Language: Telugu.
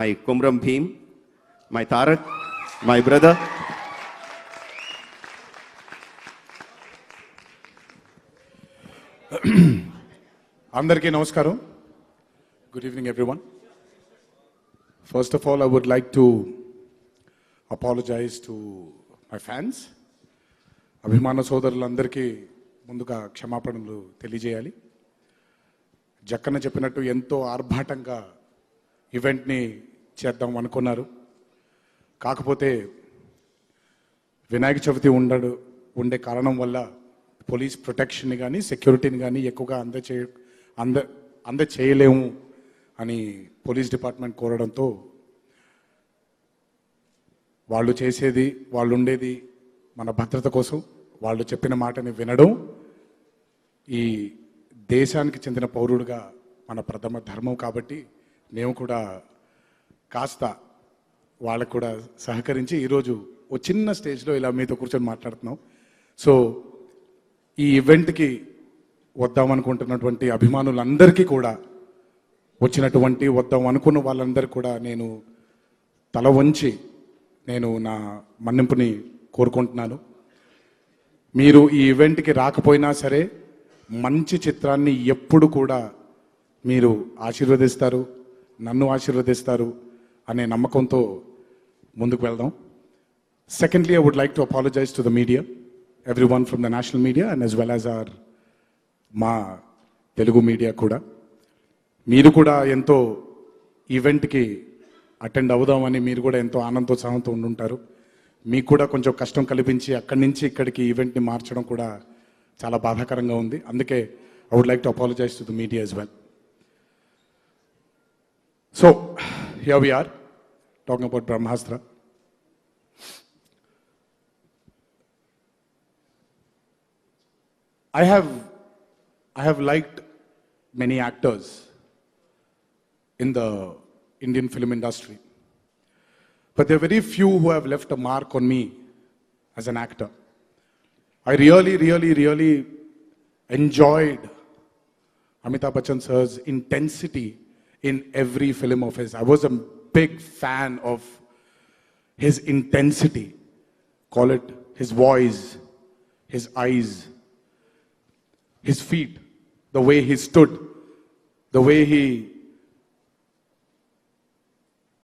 my Kumram Bhim, my Tarak, my brother. అందరికీ నమస్కారం good evening everyone first of all I would like to apologise to my fans అభిమాన సోదరులందరికీ ముందుగా క్షమాపణలు తెలియజేయాలి జక్కన చెప్పినట్టు ఎంతో ఆర్భాటంగా ఈవెంట్ని చేద్దాం అనుకున్నారు. కాకపోతే వినాయక చవితి ఉండడు ఉండే కారణం వల్ల పోలీస్ ప్రొటెక్షన్ని కానీ సెక్యూరిటీని కానీ ఎక్కువగా అందచే అంద అంద చేయలేము అని పోలీస్ డిపార్ట్మెంట్ కోరడంతో వాళ్ళు చేసేది వాళ్ళు ఉండేది మన భద్రత కోసం. వాళ్ళు చెప్పిన మాటని వినడం ఈ దేశానికి చెందిన పౌరుడుగా మన ప్రథమ ధర్మం కాబట్టి మేము కూడా కాస్త వాళ్ళకు కూడా సహకరించి ఈరోజు ఓ చిన్న స్టేజ్లో ఇలా మీతో కూర్చొని మాట్లాడుతున్నాం. సో ఈ ఈవెంట్కి వద్దామనుకుంటున్నటువంటి అభిమానులందరికీ కూడా వచ్చినటువంటి వద్దాం అనుకున్న వాళ్ళందరూ కూడా నేను తల వంచి నేను నా మన్నింపుని కోరుకుంటున్నాను. మీరు ఈ ఈవెంట్కి రాకపోయినా సరే మంచి చిత్రాన్ని ఎప్పుడు కూడా మీరు ఆశీర్వదిస్తారు నన్ను ఆశీర్వదిస్తారు అనే నమ్మకంతో ముందుకు వెళ్దాం. Secondly I would like to apologise to the media everyone from the national media and as well as our మా తెలుగు మీడియా కూడా. మీరు కూడా ఎంతో ఈవెంట్కి అటెండ్ అవుదామని మీరు కూడా ఎంతో ఆనందోత్సాహంతో ఉండుంటారు. మీకు కూడా కొంచెం కష్టం కల్పించి అక్కడి నుంచి ఇక్కడికి ఈవెంట్ని మార్చడం కూడా చాలా బాధాకరంగా ఉంది. అందుకే I would like to apologise to the media as well so here we are talking about Brahmastra. I have, I have liked many actors in the Indian film industry. But there are very few who have left a mark on me as an actor. I really, really, really enjoyed Amitabh Bachchan sir's intensity in every film of his. I was a big fan of his intensity. Call it his voice, his eyes, his feet, the way he stood, the way he